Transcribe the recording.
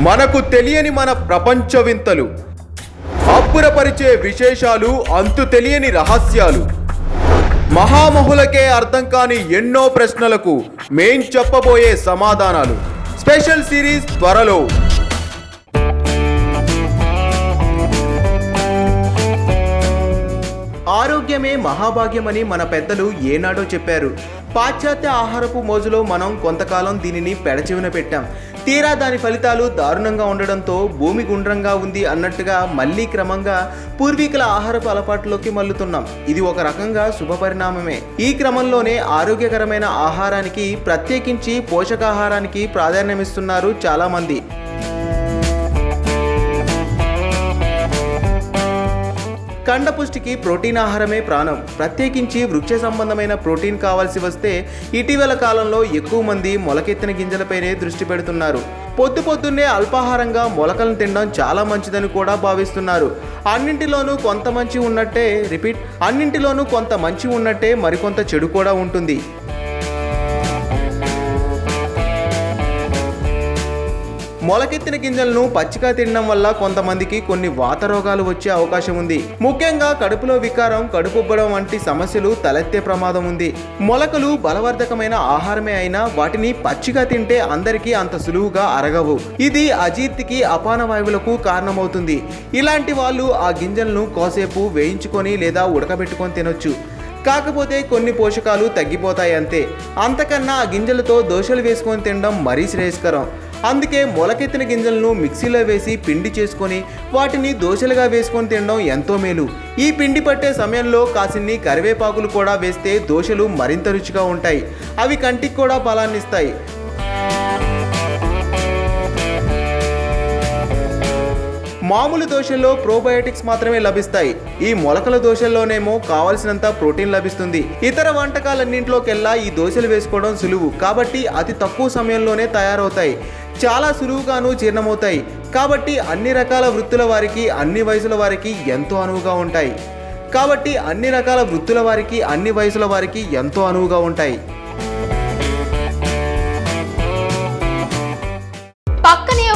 మనకు తెలియని మన ప్రపంచ వింతలు అబ్బురపరిచే విశేషాలు అంతు తెలియని రహస్యాలు. మహామహులకే అర్థం కాని ఎన్నో ప్రశ్నలకు మేం చెప్పబోయే సమాధానాలు. స్పెషల్ సిరీస్ త్వరలో. ఆరోగ్యమే మహాభాగ్యమని మన పెద్దలు ఏనాడో చెప్పారు. పాశ్చాత్య ఆహారపు మోజులో మనం కొంతకాలం దీనిని పెడచెవిన పెట్టాం. తీరా దాని ఫలితాలు దారుణంగా ఉండడంతో భూమి గుండ్రంగా ఉంది అన్నట్టుగా మళ్ళీ క్రమంగా పూర్వీకుల ఆహారపు అలవాట్లోకి మల్లుతున్నాం ఇది ఒక రకంగా శుభ పరిణామమే. ఈ క్రమంలోనే ఆరోగ్యకరమైన ఆహారానికి ప్రత్యేకించి పోషకాహారానికి ప్రాధాన్యమిస్తున్నారు చాలామంది. కండపుష్టికి ప్రోటీన్ ఆహారమే ప్రాణం. ప్రత్యేకించి వృక్ష సంబంధమైన ప్రోటీన్ కావాల్సి వస్తే ఇటీవల కాలంలో ఎక్కువ మంది మొలకెత్తిన గింజలపైనే దృష్టి పెడుతున్నారు. పొద్దు పొద్దున్నే అల్పాహారంగా మొలకలను తినడం చాలా మంచిదని కూడా భావిస్తున్నారు. అన్నింటిలోనూ కొంత మంచి ఉన్నట్టే రిపీట్ అన్నింటిలోనూ కొంత మంచి ఉన్నట్టే మరికొంత చెడు కూడా ఉంటుంది. మొలకెత్తిన గింజలను పచ్చిగా తినడం వల్ల కొంతమందికి కొన్ని వాత రోగాలు వచ్చే అవకాశం ఉంది. ముఖ్యంగా కడుపులో వికారం కడుపుబ్బడం వంటి సమస్యలు తలెత్తే ప్రమాదం ఉంది. మొలకలు బలవర్ధకమైన ఆహారమే అయినా వాటిని పచ్చిగా తింటే అందరికీ అంత సులువుగా అరగవు. ఇది అజీర్తికి అపాన వాయువులకు కారణమవుతుంది. ఇలాంటి వాళ్ళు ఆ గింజలను కోసేపు వేయించుకొని లేదా ఉడకబెట్టుకొని తినొచ్చు. కాకపోతే కొన్ని పోషకాలు తగ్గిపోతాయి అంతే. అంతకన్నా ఆ గింజలతో దోశలు వేసుకొని తినడం మరీ శ్రేయస్కరం. అందుకే మొలకెత్తిన గింజలను మిక్సీలో వేసి పిండి చేసుకొని వాటిని దోశలుగా వేసుకొని తినడం ఎంతో మేలు. ఈ పిండి పట్టే సమయంలో కాసిన్ని కరివేపాకులు కూడా వేస్తే దోశలు మరింత రుచిగా ఉంటాయి. అవి కంటికి కూడా బలాన్నిస్తాయి మామూలు దోశల్లో ప్రోబయోటిక్స్ మాత్రమే లభిస్తాయి. ఈ మొలకల దోశల్లోనేమో కావలసినంత ప్రోటీన్ లభిస్తుంది. ఇతర వంటకాలన్నింటిలోకెల్లా ఈ దోశలు వేసుకోవడం సులువు. కాబట్టి అతి తక్కువ సమయంలోనే తయారవుతాయి. చాలా సులువుగాను జీర్ణమవుతాయి. కాబట్టి అన్ని రకాల వృత్తుల వారికి అన్ని వయసుల వారికి ఎంతో అనువుగా ఉంటాయి. కాబట్టి అన్ని రకాల వృత్తుల వారికి అన్ని వయసుల వారికి ఎంతో అనువుగా ఉంటాయి.